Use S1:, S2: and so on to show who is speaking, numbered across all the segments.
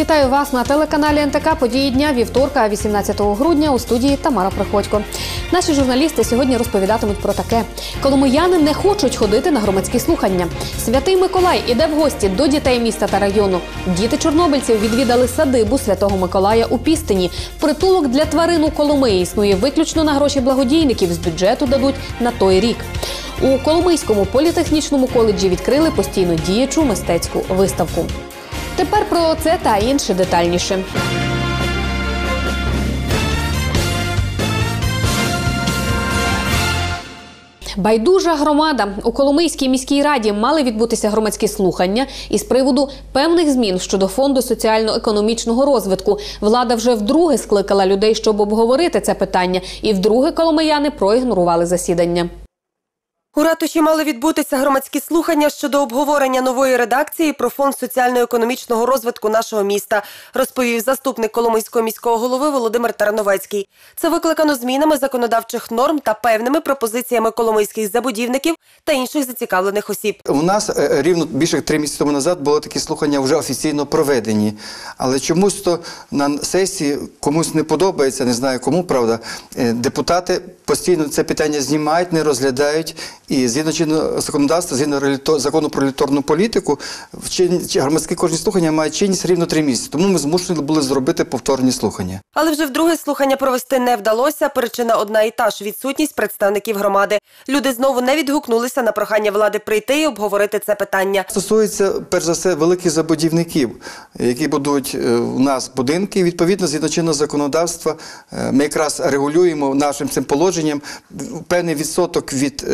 S1: Вітаю вас на телеканалі НТК. Події дня вівторка, 18 грудня у студії Тамара Приходько. Наші журналісти сьогодні розповідатимуть про таке: коломияни не хочуть ходити на громадські слухання. Святий Миколай іде в гості до дітей міста та району. Діти чорнобильців відвідали садибу Святого Миколая у Пістині. Притулок для тварин у Коломиї існує виключно на гроші благодійників. З бюджету дадуть на той рік. У Коломийському політехнічному коледжі відкрили постійно діячу мистецьку виставку. Тепер про це та інше детальніше. Байдужа громада у Коломийській міській раді мали відбутися громадські слухання із приводу певних змін щодо фонду соціально-економічного розвитку. Влада вже вдруге скликала людей, щоб обговорити це питання, і вдруге коломияни проігнорували засідання.
S2: У ратуші мали відбутися громадські слухання щодо обговорення нової редакції про фонд соціально-економічного розвитку нашого міста, розповів заступник Коломийського міського голови Володимир Тарановецький. Це викликано змінами законодавчих норм та певними пропозиціями коломийських забудівників та інших зацікавлених осіб.
S3: У нас е, рівно більше три місяці тому назад були такі слухання вже офіційно проведені. Але чомусь то на сесії комусь не подобається, не знаю кому, правда. е, Депутати постійно це питання знімають, не розглядають. І згідно чинного законодавства, згідно закону про еліторну політику, громадські кожні слухання мають чинність рівно три місяці. Тому ми змушені були зробити повторні слухання.
S2: Але вже вдруге слухання провести не вдалося. Причина одна і та ж відсутність представників громади. Люди знову не відгукнулися на прохання влади прийти і обговорити це питання.
S3: Стосується перш за все великих забудівників, які будують е, у нас будинки. Відповідно, згідно чинного законодавства, е, ми якраз регулюємо нашим цим положенням певний відсоток від.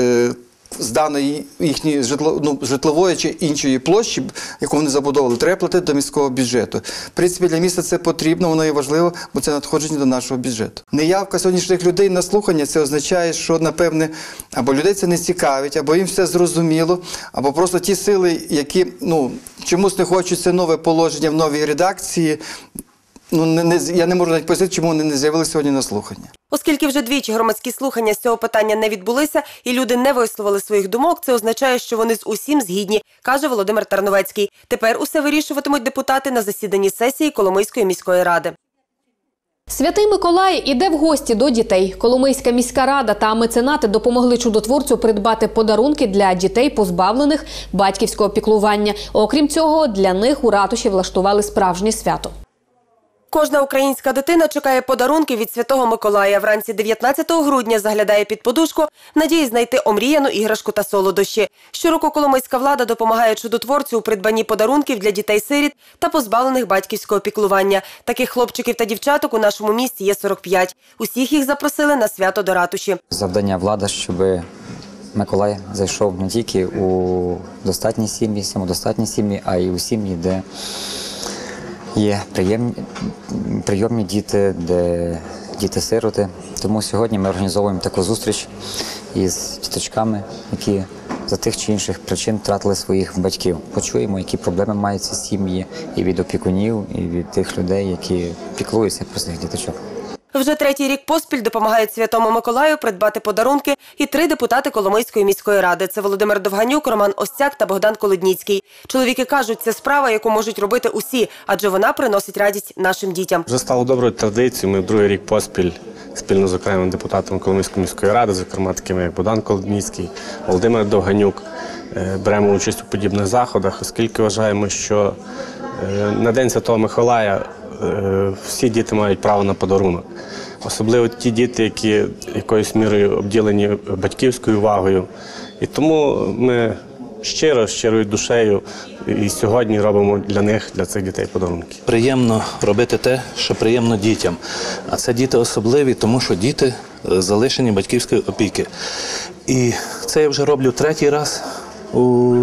S3: З даної їхньої житло, ну, житлової чи іншої площі, яку вони забудовували, треба платити до міського бюджету. В принципі, для міста це потрібно, воно є важливо, бо це надходження до нашого бюджету. Неявка сьогоднішніх людей на слухання це означає, що напевне або людей це не цікавить, або їм все зрозуміло, або просто ті сили, які ну чомусь не хочуть це нове положення в новій редакції. Ну не, не я не можу навіть пояснити, чому вони не з'явилися сьогодні на слухання.
S2: Оскільки вже двічі громадські слухання з цього питання не відбулися і люди не висловили своїх думок, це означає, що вони з усім згідні, каже Володимир Тарновецький. Тепер усе вирішуватимуть депутати на засіданні сесії Коломийської міської ради.
S1: Святий Миколай іде в гості до дітей. Коломийська міська рада та меценати допомогли чудотворцю придбати подарунки для дітей, позбавлених батьківського піклування. Окрім цього, для них у ратуші влаштували справжнє свято.
S2: Кожна українська дитина чекає подарунки від Святого Миколая. Вранці 19 грудня заглядає під подушку, надії знайти омріяну іграшку та солодощі. Щороку коломийська влада допомагає чудотворцю у придбанні подарунків для дітей-сиріт та позбавлених батьківського піклування. Таких хлопчиків та дівчаток у нашому місті є 45. Усіх їх запросили на свято до ратуші.
S4: Завдання влада, щоб Миколай зайшов не тільки у достатні сім'ї, самодостатні сім'ї, а й у сім'ї, де є приємні, прийомні діти, де діти-сироти. Тому сьогодні ми організовуємо таку зустріч із діточками, які за тих чи інших причин втратили своїх батьків. Почуємо, які проблеми мають ці сім'ї і від опікунів, і від тих людей, які піклуються про своїх діточок.
S2: Вже третій рік поспіль допомагають Святому Миколаю придбати подарунки і три депутати Коломийської міської ради. Це Володимир Довганюк, Роман Остяк та Богдан Колодніцький. Чоловіки кажуть, це справа, яку можуть робити усі, адже вона приносить радість нашим дітям.
S5: Вже стало доброю традицією. Ми другий рік поспіль спільно з окремими депутатами Коломийської міської ради, зокрема такими як Богдан Колодніцький, Володимир Довганюк, е, беремо участь у подібних заходах, оскільки вважаємо, що е, на День Святого Миколая всі діти мають право на подарунок. Особливо ті діти, які якоюсь мірою обділені батьківською увагою. І тому ми щиро, щирою душею і сьогодні робимо для них, для цих дітей подарунки.
S6: Приємно робити те, що приємно дітям. А це діти особливі, тому що діти е, залишені батьківської опіки. І це я вже роблю третій раз у,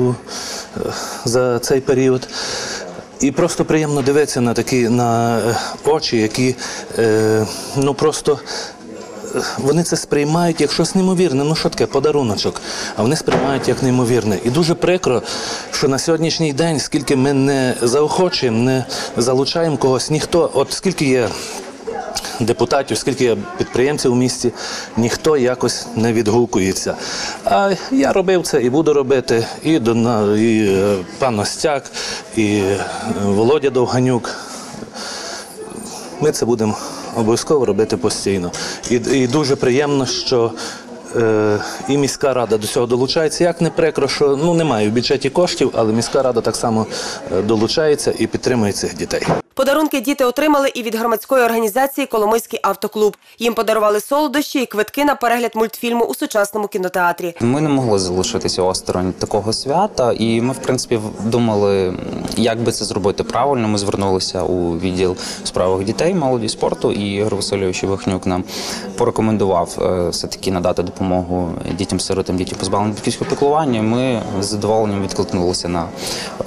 S6: е, за цей період. І просто приємно дивитися на такі на е, очі, які е, ну просто е, вони це сприймають як щось неймовірне. Ну що таке подаруночок, а вони сприймають як неймовірне. І дуже прикро, що на сьогоднішній день, скільки ми не заохочуємо, не залучаємо когось, ніхто, от скільки є депутатів, скільки підприємців у місті, ніхто якось не відгукується. А я робив це і буду робити. І, Дона- і е, пан Остяк, і е, Володя Довганюк. ми це будемо обов'язково робити постійно. І, і дуже приємно, що е, і міська рада до цього долучається. Як не прикро, що ну немає в бюджеті коштів, але міська рада так само долучається і підтримує цих дітей.
S2: Подарунки діти отримали і від громадської організації Коломийський автоклуб. Їм подарували солодощі і квитки на перегляд мультфільму у сучасному кінотеатрі.
S7: Ми не могли залишитися осторонь такого свята, і ми, в принципі, думали, як би це зробити правильно. Ми звернулися у відділ справах дітей, молоді спорту, і Ігор Васильович Вахнюк нам порекомендував е, все-таки надати допомогу дітям-сиротам, дітям позбавленим батьківського піклування. Ми з задоволенням відкликнулися на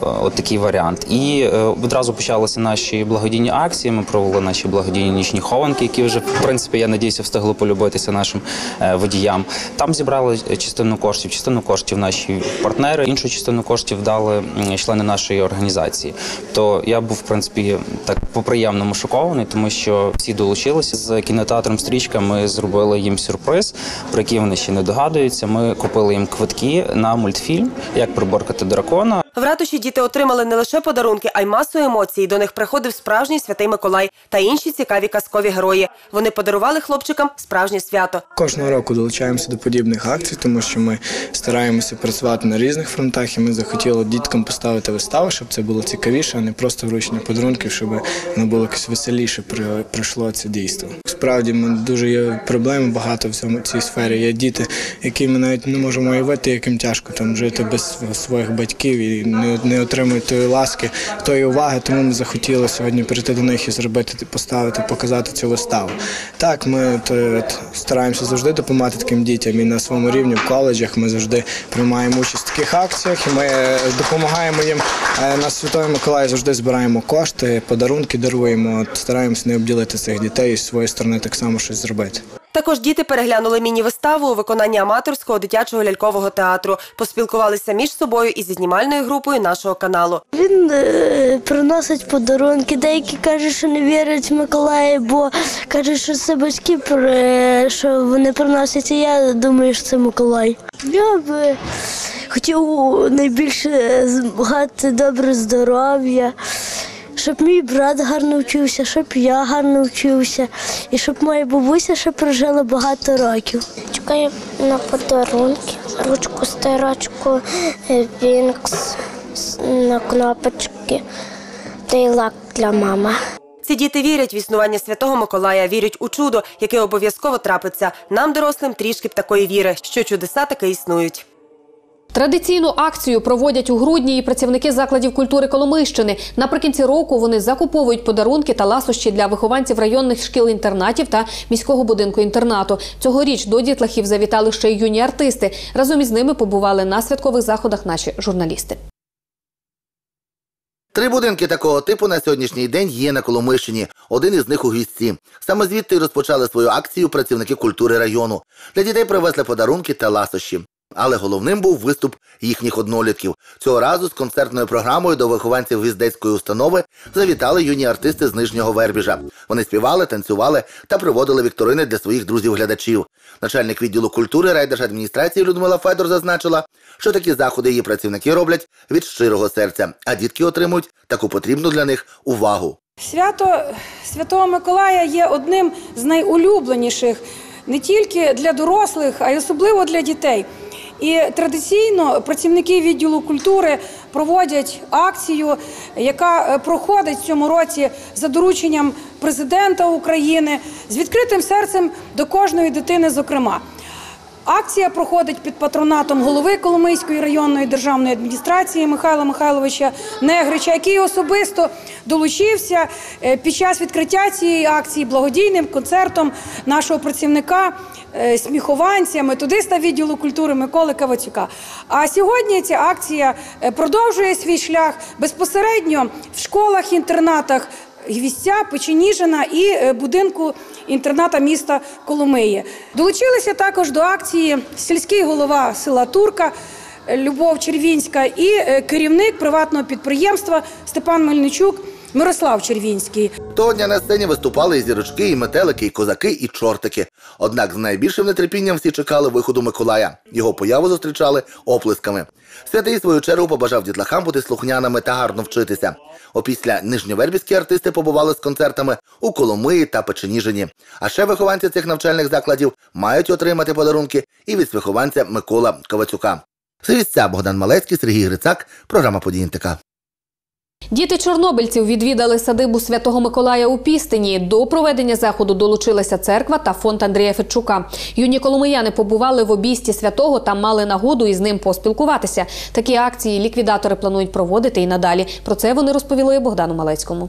S7: от такий варіант. І е, відразу почалися наші благодійні акції. Ми провели наші благодійні нічні хованки, які вже в принципі я надіюся встигли полюбитися нашим е, водіям. Там зібрали частину коштів, частину коштів наші партнери, іншу частину коштів дали члени нашої організації. То я був в принципі так по приємному шокований, тому що всі долучилися з кінотеатром стрічка. Ми зробили їм сюрприз, про який вони ще не догадуються. Ми купили їм квитки на мультфільм, як приборкати дракона.
S2: В ратуші діти отримали не лише подарунки, а й масу емоцій. До них приходив справжній святий Миколай та інші цікаві казкові герої. Вони подарували хлопчикам справжнє свято.
S8: Кожного року долучаємося до подібних акцій, тому що ми стараємося працювати на різних фронтах, і ми захотіли діткам поставити виставу, щоб це було цікавіше, а не просто вручення подарунків, щоб воно було якось веселіше пройшло це дійство. Справді ми дуже є проблем багато в цьому цій сфері. Є діти, які ми навіть не можемо уявити, яким тяжко там жити без своїх батьків і не, не отримують тої ласки, тої уваги. Тому ми захотіли сьогодні прийти до них і зробити, поставити, показати цю виставу. Так, ми то, стараємося завжди допомагати таким дітям і на своєму рівні в коледжах. Ми завжди приймаємо участь в таких акціях. І ми е, допомагаємо їм е, на Святої Миколаї. Завжди збираємо кошти, подарунки даруємо. Стараємося не обділити цих дітей і своєї сторони так само щось зробити.
S2: Також діти переглянули міні-виставу у виконанні аматорського дитячого лялькового театру, поспілкувалися між собою і зі знімальною групою нашого каналу.
S9: Він е, приносить подарунки. Деякі кажуть, що не вірять в Миколая, бо кажуть, що це батьки при- що вони приносять. І я думаю, що це Миколай. Я би хотів найбільше збагати добре здоров'я. Щоб мій брат гарно вчився, щоб я гарно вчився, і щоб моя бабуся ще прожила багато років.
S10: Чекаю на подарунки, ручку стирачку, е, вінкс на кнопочки та й лак для мами.
S2: Ці діти вірять в існування святого Миколая, вірять у чудо, яке обов'язково трапиться. Нам, дорослим, трішки б такої віри, що чудеса таки існують.
S1: Традиційну акцію проводять у грудні і працівники закладів культури Коломийщини. Наприкінці року вони закуповують подарунки та ласощі для вихованців районних шкіл-інтернатів та міського будинку інтернату. Цьогоріч до дітлахів завітали ще й юні артисти. Разом із ними побували на святкових заходах наші журналісти.
S11: Три будинки такого типу на сьогоднішній день є на Коломийщині. Один із них у гісті. Саме звідти розпочали свою акцію працівники культури району. Для дітей привезли подарунки та ласощі. Але головним був виступ їхніх однолітків. Цього разу з концертною програмою до вихованців віздецької установи завітали юні артисти з нижнього Вербіжа. Вони співали, танцювали та проводили вікторини для своїх друзів-глядачів. Начальник відділу культури райдержадміністрації Людмила Федор зазначила, що такі заходи її працівники роблять від щирого серця, а дітки отримують таку потрібну для них увагу.
S12: Свято Святого Миколая є одним з найулюбленіших не тільки для дорослих, а й особливо для дітей. І традиційно працівники відділу культури проводять акцію, яка е, проходить в цьому році за дорученням президента України з відкритим серцем до кожної дитини, зокрема. Акція проходить під патронатом голови Коломийської районної державної адміністрації Михайла Михайловича Негрича, який особисто долучився е, під час відкриття цієї акції благодійним концертом нашого працівника, е, сміхованця, методиста відділу культури Миколи Кавацюка. А сьогодні ця акція е, продовжує свій шлях безпосередньо в школах, інтернатах. Гвістя, Печеніжина і е, будинку інтерната міста Коломиї. Долучилися також до акції сільський голова села Турка Любов Червінська і е, керівник приватного підприємства Степан Мельничук Мирослав Червінський.
S11: Того дня на сцені виступали і зірочки, і метелики, і козаки, і чортики. Однак з найбільшим нетерпінням всі чекали виходу Миколая. Його появу зустрічали оплесками. Святий свою чергу побажав дітлахам бути слухняними та гарно вчитися. Опісля нижньовербівські артисти побували з концертами у Коломиї та Печеніжині. А ще вихованці цих навчальних закладів мають отримати подарунки і від вихованця Микола Ковацюка. З Богдан Малецький, Сергій Грицак, програма «Події НТК».
S1: Діти чорнобильців відвідали садибу Святого Миколая у Пістині. До проведення заходу долучилася церква та фонд Андрія Федчука. Юні коломияни побували в обійсті святого та мали нагоду із ним поспілкуватися. Такі акції ліквідатори планують проводити і надалі. Про це вони розповіли Богдану Малецькому.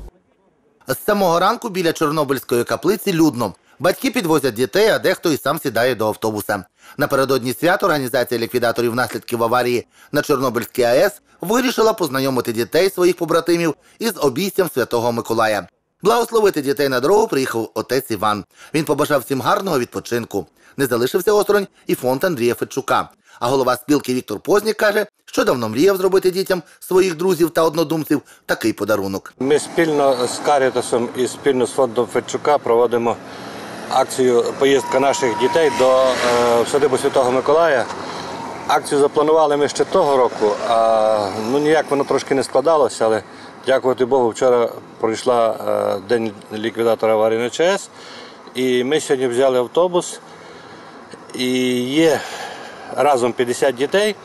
S11: З самого ранку біля Чорнобильської каплиці людно. Батьки підвозять дітей, а дехто і сам сідає до автобуса. Напередодні свят організація ліквідаторів наслідків аварії на Чорнобильській АЕС вирішила познайомити дітей своїх побратимів із обійстям Святого Миколая. Благословити дітей на дорогу приїхав отець Іван. Він побажав всім гарного відпочинку. Не залишився осторонь і фонд Андрія Федчука. А голова спілки Віктор Познік каже, що давно мріяв зробити дітям своїх друзів та однодумців такий подарунок.
S13: Ми спільно з Карітасом і спільно з фондом Федчука проводимо акцію поїздка наших дітей до е, садибу Святого Миколая. Акцію запланували ми ще того року, а ну ніяк воно трошки не складалося, але дякувати Богу, вчора пройшла е, день ліквідатора аварії на ЧАЕС. І ми сьогодні взяли автобус і є разом 50 дітей.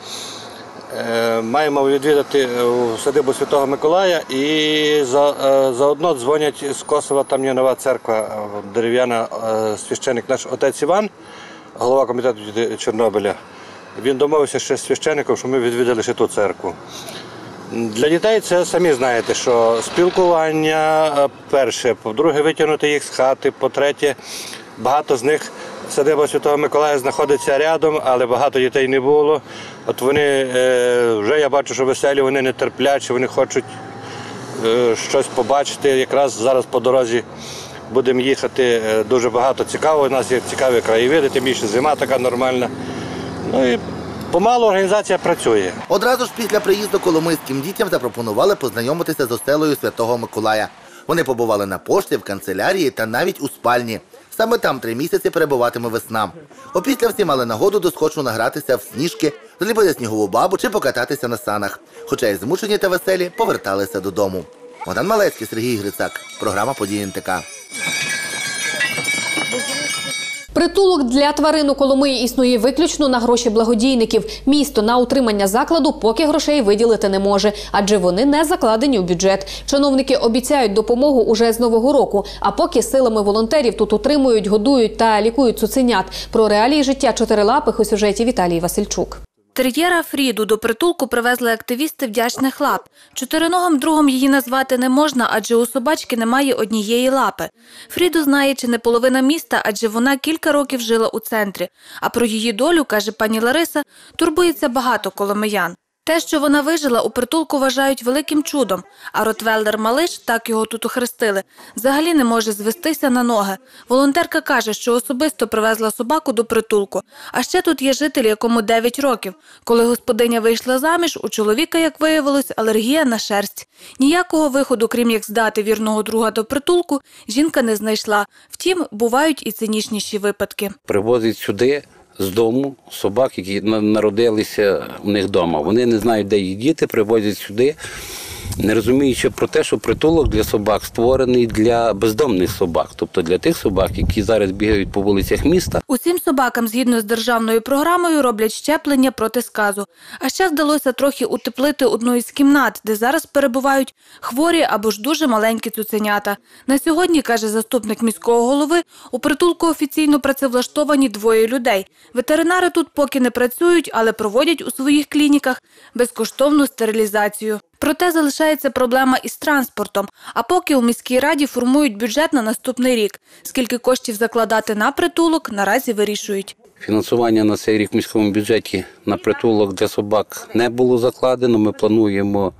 S13: Е, Маємо відвідати садибу Святого Миколая і е, заодно дзвонять з Косова, там є нова церква е, дерев'яна, е, священик наш отець Іван, голова комітету Чорнобиля. Він домовився ще з священником, що ми відвідали ще ту церкву. Для дітей це самі знаєте, що спілкування е, перше, по-друге, витягнути їх з хати, по-третє, багато з них садиба Святого Миколая знаходиться рядом, але багато дітей не було. От вони е, вже я бачу, що веселі, вони нетерплячі, вони хочуть е, щось побачити. Якраз зараз по дорозі будемо їхати. е, Дуже багато цікавого. У нас є цікаві краєвиди, тим більше зима така нормальна. Ну і помалу організація працює.
S11: Одразу ж після приїзду коломийським дітям запропонували познайомитися з оселею Святого Миколая. Вони побували на пошті, в канцелярії та навіть у спальні. Саме там три місяці перебуватиме весна. Опісля всі мали нагоду доскочно награтися в сніжки, зліпити снігову бабу чи покататися на санах. Хоча й змучені та веселі поверталися додому. Богдан Малецький, Сергій Грицак. Програма «Події НТК».
S1: Притулок для тварин у Коломиї існує виключно на гроші благодійників. Місто на утримання закладу поки грошей виділити не може, адже вони не закладені у бюджет. Чиновники обіцяють допомогу уже з нового року. А поки силами волонтерів тут утримують, годують та лікують цуценят. Про реалії життя чотирилапих у сюжеті Віталій Васильчук.
S14: Тер'єра Фріду до притулку привезли активісти вдячних лап. Чотириногим другом її назвати не можна, адже у собачки немає однієї лапи. Фріду знає чи не половина міста, адже вона кілька років жила у центрі. А про її долю, каже пані Лариса, турбується багато коломиян. Те, що вона вижила, у притулку вважають великим чудом, а Ротвелдер Малиш, так його тут охрестили, взагалі не може звестися на ноги. Волонтерка каже, що особисто привезла собаку до притулку. А ще тут є житель, якому 9 років. Коли господиня вийшла заміж, у чоловіка, як виявилось, алергія на шерсть. Ніякого виходу, крім як здати вірного друга до притулку, жінка не знайшла. Втім, бувають і цинічніші випадки.
S15: привозять сюди з дому собак, які на- народилися у них вдома. Вони не знають, де їх діти, привозять сюди, не розуміючи про те, що притулок для собак створений для бездомних собак, тобто для тих собак, які зараз бігають по вулицях міста.
S14: Усім собакам згідно з державною програмою роблять щеплення проти сказу. А ще вдалося трохи утеплити одну із кімнат, де зараз перебувають хворі або ж дуже маленькі цуценята. На сьогодні, каже заступник міського голови, у притулку офіційно працевлаштовані двоє людей. Ветеринари тут поки не працюють, але проводять у своїх клініках безкоштовну стерилізацію. Проте залишається проблема із транспортом. А поки у міській раді формують бюджет на наступний рік. Скільки коштів закладати на притулок, наразі вирішують.
S15: Фінансування на цей рік в міському бюджеті на притулок для собак не було закладено. Ми плануємо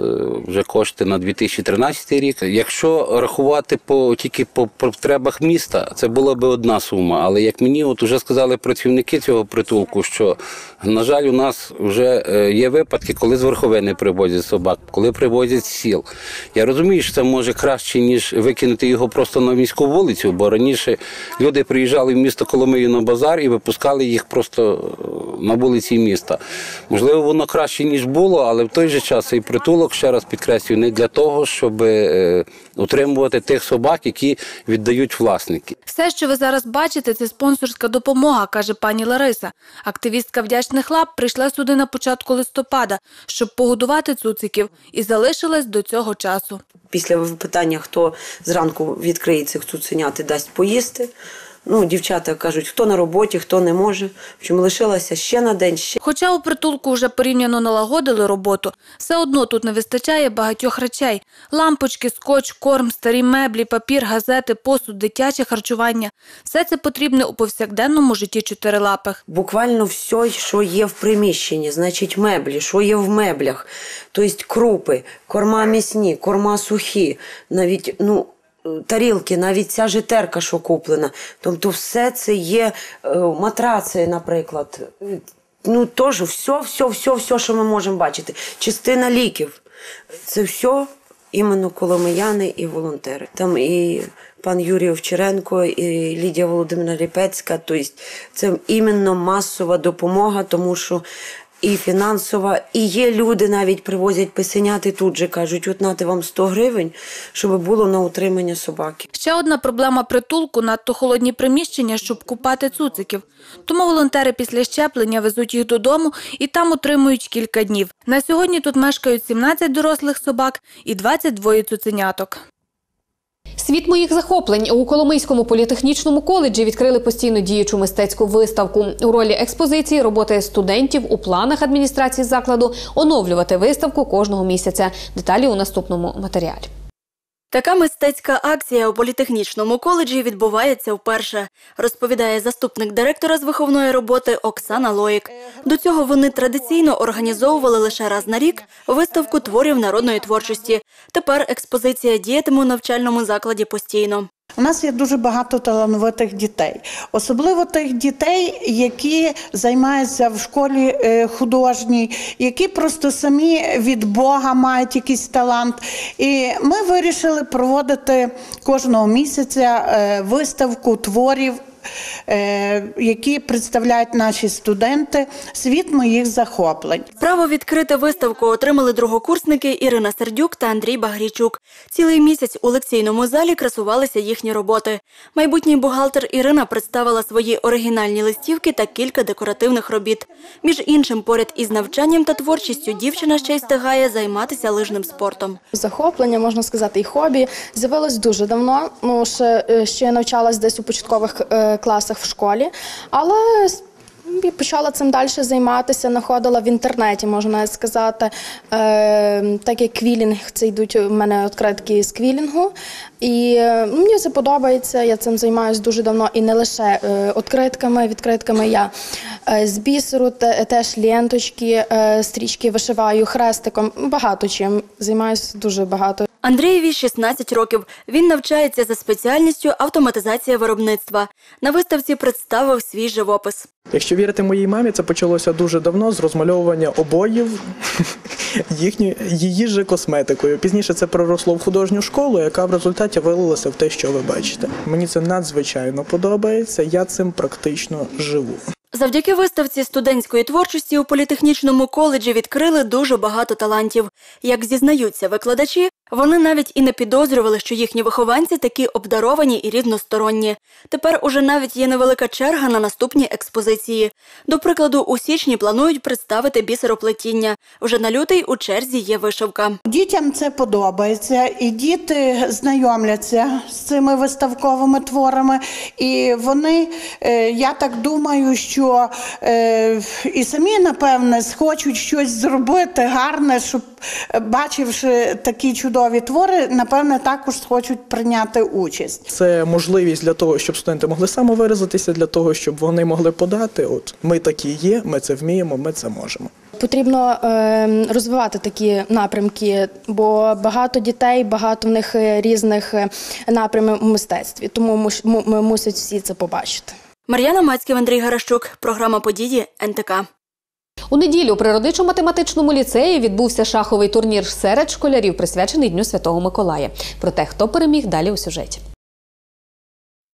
S15: е, вже кошти на 2013 рік. Якщо рахувати по тільки по потребах міста, це була би одна сума. Але як мені от вже сказали працівники цього притулку, що на жаль, у нас вже е, є випадки, коли з верховини привозять собак, коли привозять з сіл. Я розумію, що це може краще, ніж викинути його просто на міську вулицю, бо раніше люди приїжджали в місто Коломию на базар і випускали їх просто е, на вулиці міста. Можливо, воно краще, ніж було, але в той же час цей притулок, ще раз підкреслюю, не для того, щоб е, утримувати тих собак, які віддають власники.
S14: Все, що ви зараз бачите, це спонсорська допомога, каже пані Лариса. Активістка вдячних лап прийшла сюди на початку листопада, щоб погодувати цуциків, і залишилась до цього часу.
S16: Після питання, хто зранку відкриє цих цуценят і дасть поїсти. Ну, дівчата кажуть, хто на роботі, хто не може. Чому лишилася ще на день, ще
S14: Хоча у притулку вже порівняно налагодили роботу, все одно тут не вистачає багатьох речей: лампочки, скотч, корм, старі меблі, папір, газети, посуд, дитяче харчування. Все це потрібне у повсякденному житті чотирилапих.
S16: буквально все, що є в приміщенні, значить меблі, що є в меблях, тобто крупи, корма м'ясні, корма сухі, навіть ну. Тарілки, навіть ця житерка, що куплена. Тобто, все це є е, матраци, наприклад. Ну, теж все, все, все, все, що ми можемо бачити. Частина ліків. Це все іменно коломияни і волонтери. Там і пан Юрій Овчаренко, і Лідія Володимирівна Ліпецька. Тобто це іменно масова допомога, тому що і фінансова, і є люди навіть привозять писеняти тут же кажуть, от нати вам 100 гривень, щоб було на утримання собаки.
S14: Ще одна проблема притулку надто холодні приміщення, щоб купати цуциків. Тому волонтери після щеплення везуть їх додому і там утримують кілька днів. На сьогодні тут мешкають 17 дорослих собак і 22 цуценяток.
S1: Світ моїх захоплень у Коломийському політехнічному коледжі відкрили постійно діючу мистецьку виставку. У ролі експозиції роботи студентів у планах адміністрації закладу оновлювати виставку кожного місяця. Деталі у наступному матеріалі.
S17: Така мистецька акція у політехнічному коледжі відбувається вперше, розповідає заступник директора з виховної роботи Оксана Лоїк. До цього вони традиційно організовували лише раз на рік виставку творів народної творчості. Тепер експозиція діятиме у навчальному закладі постійно.
S18: У нас є дуже багато талановитих дітей, особливо тих дітей, які займаються в школі е, художній, які просто самі від Бога мають якийсь талант. І ми вирішили проводити кожного місяця е, виставку творів. Е, Які представляють наші студенти світ моїх захоплень.
S17: Право відкрити виставку отримали другокурсники Ірина Сердюк та Андрій Багрійчук. Цілий місяць у лекційному залі красувалися їхні роботи. Майбутній бухгалтер Ірина представила свої оригінальні листівки та кілька декоративних робіт. Між іншим, поряд із навчанням та творчістю дівчина ще й встигає займатися лижним спортом.
S19: Захоплення, можна сказати, і хобі з'явилось дуже давно. Ну ще, е, ще я навчалась десь у початкових е, класах в школі, але і почала цим далі займатися, знаходила в інтернеті, можна сказати. Е, так як квілінг, це йдуть у мене відкритки з квілінгу. І е, ну, мені це подобається, я цим займаюся дуже давно. І не лише е, відкритками, відкритками я е, з бісеру, те- теж ленточки, е, стрічки вишиваю, хрестиком. Багато чим займаюся дуже багато.
S17: Андрієві 16 років. Він навчається за спеціальністю автоматизація виробництва. На виставці представив свій живопис.
S20: Якщо вірити моїй мамі, це почалося дуже давно з розмальовування обоїв їхні, її же косметикою. Пізніше це проросло в художню школу, яка в результаті вилилася в те, що ви бачите. Мені це надзвичайно подобається. Я цим практично живу.
S17: Завдяки виставці студентської творчості у політехнічному коледжі відкрили дуже багато талантів. Як зізнаються викладачі, вони навіть і не підозрювали, що їхні вихованці такі обдаровані і різносторонні. Тепер уже навіть є невелика черга на наступні експозиції. До прикладу, у січні планують представити бісероплетіння. Вже на лютий у черзі є вишивка.
S18: Дітям це подобається, і діти знайомляться з цими виставковими творами. І вони, е, я так думаю, що то е, і самі, напевне, схочуть щось зробити гарне, щоб, е, бачивши такі чудові твори, напевне, також схочуть прийняти участь.
S20: Це можливість для того, щоб студенти могли самовиразитися, для того, щоб вони могли подати. От ми такі є, ми це вміємо, ми це можемо.
S19: Потрібно е, розвивати такі напрямки, бо багато дітей, багато в них е, різних е, напрямів у мистецтві, тому ми мусять всі це побачити.
S17: Мар'яна Мацьків, Андрій Гарашчук. Програма події НТК.
S1: У неділю при родичо-математичному ліцеї відбувся шаховий турнір серед школярів, присвячений Дню Святого Миколая. Про те, хто переміг далі у сюжеті.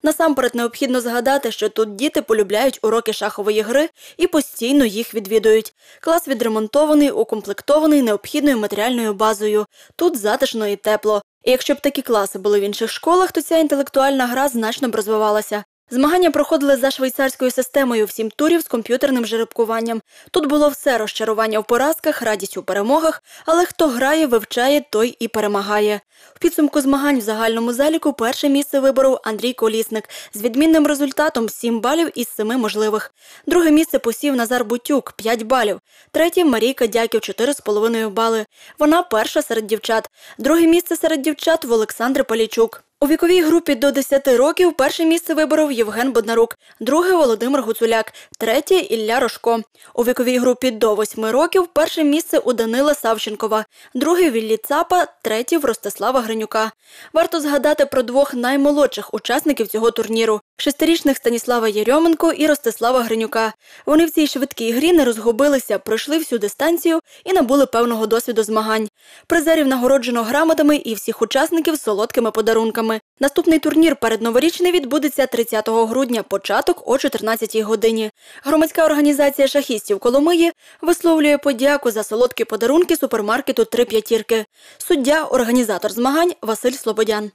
S17: Насамперед необхідно згадати, що тут діти полюбляють уроки шахової гри і постійно їх відвідують. Клас відремонтований, укомплектований необхідною матеріальною базою. Тут затишно і тепло. І якщо б такі класи були в інших школах, то ця інтелектуальна гра значно б розвивалася. Змагання проходили за швейцарською системою в сім турів з комп'ютерним жеребкуванням. Тут було все розчарування в поразках, радість у перемогах, але хто грає, вивчає, той і перемагає. В підсумку змагань в загальному заліку перше місце виборов Андрій Колісник з відмінним результатом 7 балів із 7 можливих. Друге місце посів Назар Бутюк 5 балів. Третє Марійка Дяків 4,5 бали. Вона перша серед дівчат. Друге місце серед дівчат в Олександри Палічук. У віковій групі до 10 років перше місце виборов Євген Боднарук, друге Володимир Гуцуляк, третє Ілля Рожко. У віковій групі до 8 років перше місце у Данила Савченкова, друге Віллі Цапа, третє в Ростислава Гринюка. Варто згадати про двох наймолодших учасників цього турніру шестирічних Станіслава Єрьоменко і Ростислава Гринюка. Вони в цій швидкій грі не розгубилися, пройшли всю дистанцію і набули певного досвіду змагань. Призерів нагороджено грамотами і всіх учасників солодкими подарунками. Наступний турнір передноворічний відбудеться 30 грудня, початок о 14 годині. Громадська організація шахістів Коломиї висловлює подяку за солодкі подарунки супермаркету «Три п'ятірки». Суддя, організатор змагань Василь Слободян.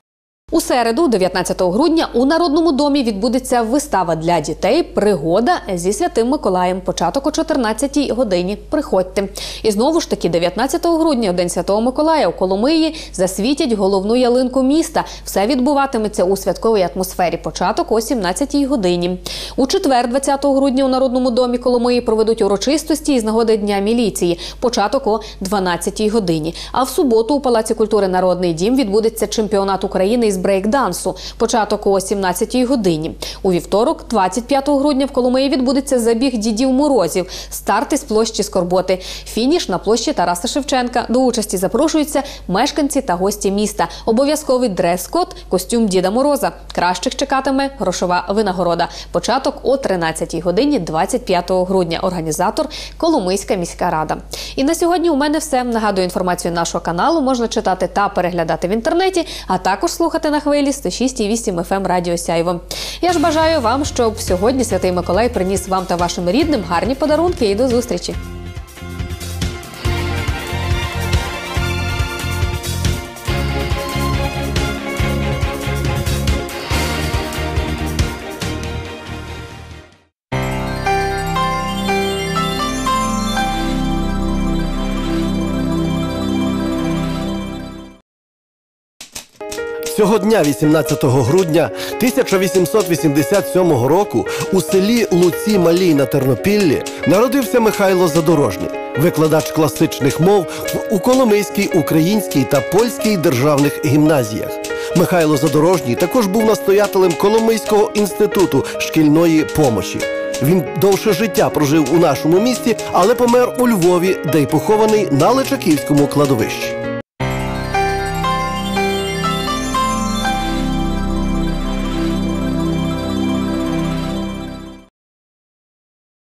S1: У середу, 19 грудня, у Народному домі відбудеться вистава для дітей Пригода зі Святим Миколаєм. Початок о 14-й годині. Приходьте. І знову ж таки, 19 грудня, у День Святого Миколая, у Коломиї засвітять головну ялинку міста. Все відбуватиметься у святковій атмосфері. Початок о 17-й годині. У четвер, 20 грудня, у Народному домі Коломиї проведуть урочистості із нагоди Дня міліції. Початок о 12-й годині. А в суботу у Палаці культури Народний дім відбудеться чемпіонат України із брейкдансу. Початок о 17-й годині. У вівторок, 25 грудня, в Коломиї відбудеться забіг дідів морозів. Старт із площі Скорботи. Фініш на площі Тараса Шевченка. До участі запрошуються мешканці та гості міста. Обов'язковий дрес-код – костюм Діда Мороза. Кращих чекатиме грошова винагорода. Початок о 13-й годині 25 грудня. Організатор Коломийська міська рада. І на сьогодні у мене все. Нагадую, інформацію нашого каналу можна читати та переглядати в інтернеті, а також слухати на хвилі 106,8 FM Радіо Сяйво. Я ж бажаю вам, щоб сьогодні Святий Миколай приніс вам та вашим рідним гарні подарунки і до зустрічі.
S21: Цього дня, 18 грудня 1887 року, у селі Луці Малій на Тернопіллі народився Михайло Задорожній, викладач класичних мов у Коломийській, українській та польській державних гімназіях. Михайло Задорожній також був настоятелем Коломийського інституту шкільної помощі. Він довше життя прожив у нашому місті, але помер у Львові, де й похований на Личаківському кладовищі.